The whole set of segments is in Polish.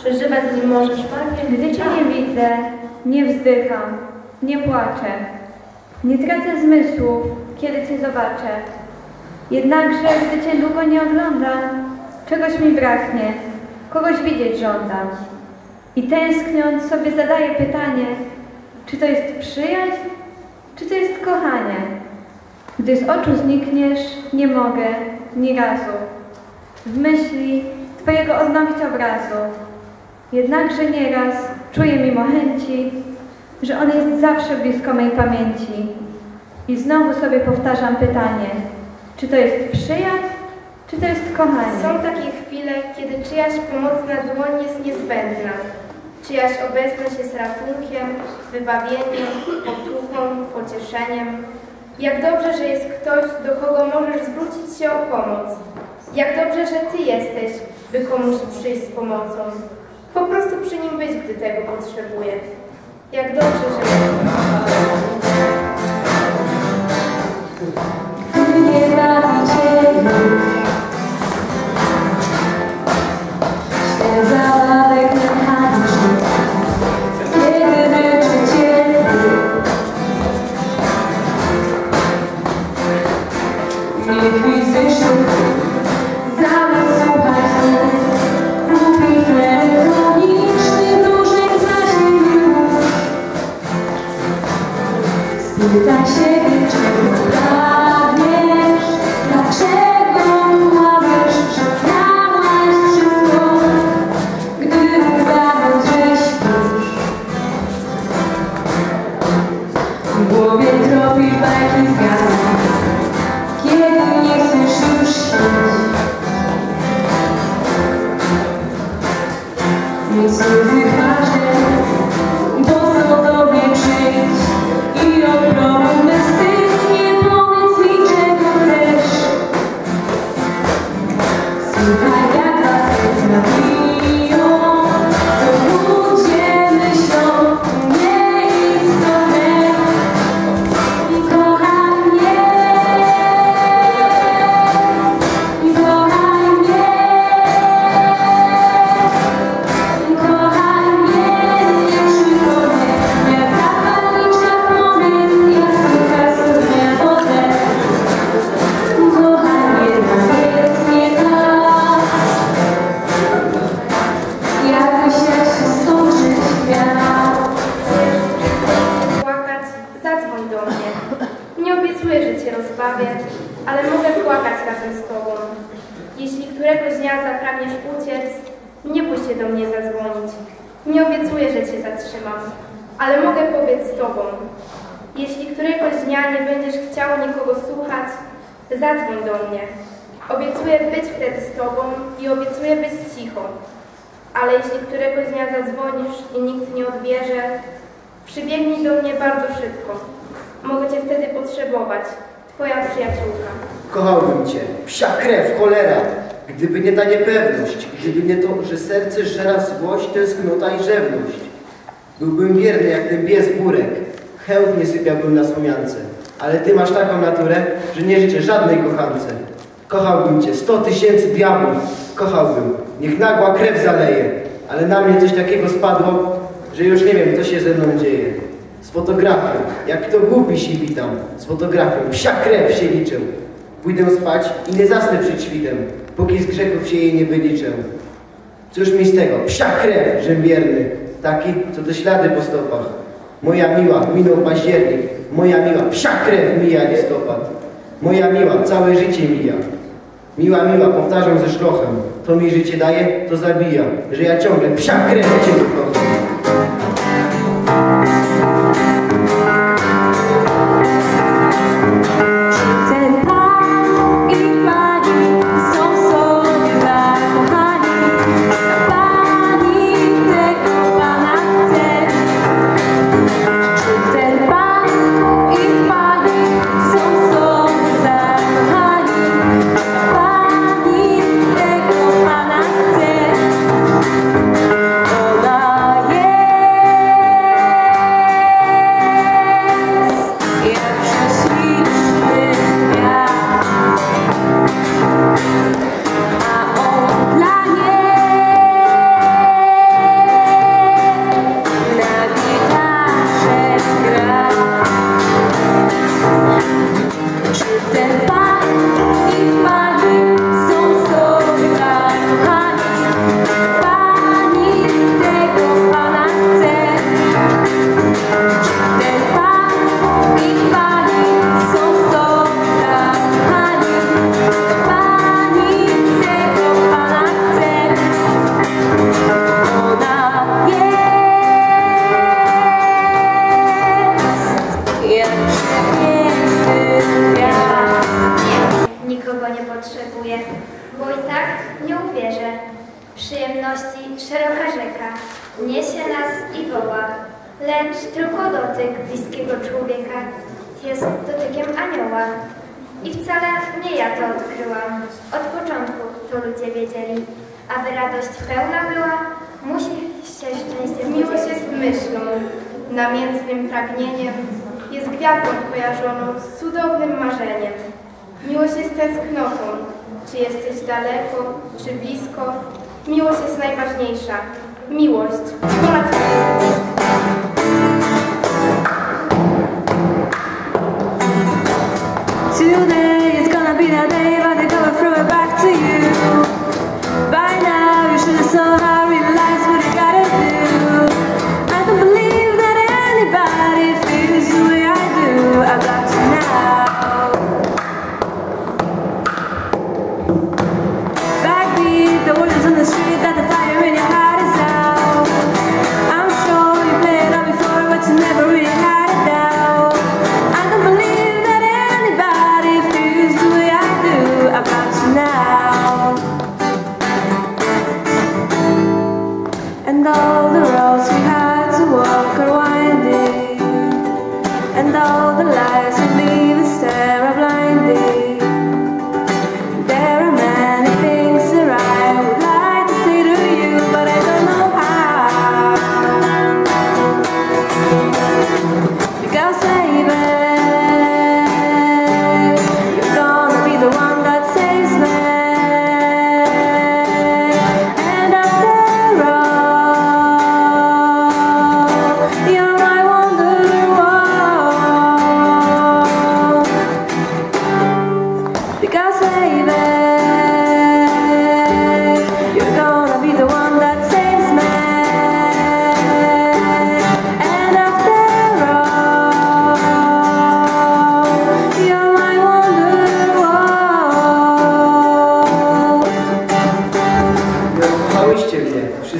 Przeżywać z nim możesz magię. Gdy Cię nie widzę, nie wzdycham, nie płaczę. Nie tracę zmysłów, kiedy Cię zobaczę. Jednakże, gdy Cię długo nie oglądam, czegoś mi braknie, kogoś widzieć żądam. I tęskniąc sobie zadaję pytanie, czy to jest przyjaźń, czy to jest kochanie? Gdy z oczu znikniesz, nie mogę ni razu w myśli Twojego odnowić obrazu. Jednakże nieraz czuję mimo chęci, że On jest zawsze blisko mej pamięci. I znowu sobie powtarzam pytanie, czy to jest przyjaźń, czy to jest kochanie? Są takie chwile, kiedy czyjaś pomocna dłoń jest niezbędna. Czyjaś obecność jest ratunkiem, wybawieniem, otuchą, pocieszeniem. Jak dobrze, że jest ktoś, do kogo możesz zwrócić się o pomoc. Jak dobrze, że Ty jesteś, by komuś przyjść z pomocą. Po prostu przy nim być, gdy tego potrzebuje. Jak dobrze, że 你在谁的歌？Zadzwoń do mnie. Obiecuję być wtedy z Tobą i obiecuję być cicho. Ale jeśli któregoś dnia zadzwonisz i nikt nie odbierze, przybiegnij do mnie bardzo szybko. Mogę Cię wtedy potrzebować. Twoja przyjaciółka. Kochałbym Cię, psia krew, cholera, gdyby nie ta niepewność, gdyby nie to, że serce żera złość, tęsknota i rzewność. Byłbym wierny jak ten pies burek, chętnie sypiałbym na słomiance, ale Ty masz taką naturę, że nie życzę żadnej kochance. Kochałbym Cię, sto tysięcy diabłów, kochałbym, niech nagła krew zaleje, ale na mnie coś takiego spadło, że już nie wiem, co się ze mną dzieje. Z fotografią, jak kto głupi się witam, z fotografią, psia krew się liczę. Pójdę spać i nie zasnę przed świtem, póki z grzechów się jej nie wyliczę. Cóż mi z tego, psia krew, żem wierny, taki, co to ślady po stopach. Moja miła, minął październik, moja miła, psia krew mija listopad. Moja miła, całe życie mija. Miła, miła, powtarzam ze szlochem, to mi życie daje, to zabija, że ja ciągle psia krew cię kocham. Tylko dotyk bliskiego człowieka jest dotykiem anioła. I wcale nie ja to odkryłam. Od początku to ludzie wiedzieli. Aby radość pełna była, musi się szczęście Miłość jest myślą, namiętnym pragnieniem, jest gwiazdą kojarzoną z cudownym marzeniem. Miłość jest tęsknotą, czy jesteś daleko, czy blisko. Miłość jest najważniejsza. Miłość ponad wszystko.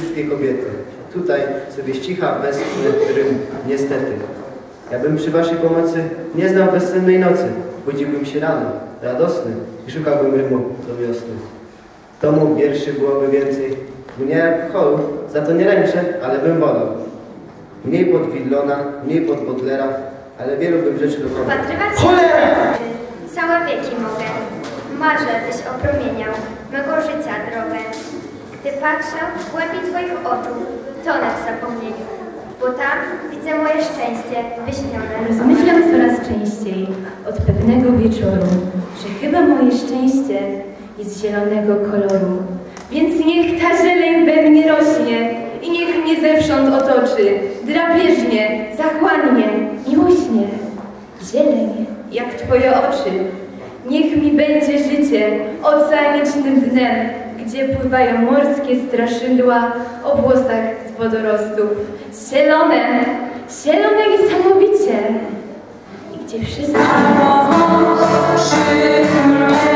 Wszystkie kobiety. Tutaj sobie ścicha bezsny rym, niestety. Ja bym przy waszej pomocy nie znał bezsennej nocy. Budziłbym się rano, radosny i szukałbym rymu do wiosny. Tomu wierszy byłoby więcej. Mnie alkoholu, za to nie ręczę, ale bym wolał. Mniej pod Widlona, mniej pod Bodlera, ale wielu bym rzeczy dokonał. Upatrywać się Cholera! Całe wieki mogę. Marzę, byś opromieniał mego życia patrzę w głębi Twoich oczu, tonę w zapomnieniu, bo tam widzę moje szczęście wyśnione. Rozmyślam coraz częściej od pewnego wieczoru, że chyba moje szczęście jest zielonego koloru. Więc niech ta zieleń we mnie rośnie i niech mnie zewsząd otoczy, drapieżnie, zachłannie, miłośnie. Zieleń jak twoje oczy. Niech mi będzie życie oceanicznym dnem, gdzie pływają morskie straszydła o włosach z wodorostów. Zielone, zielone niesamowicie. I gdzie wszyscy... Między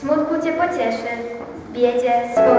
smutku cię pocieszy, w biedzie poda.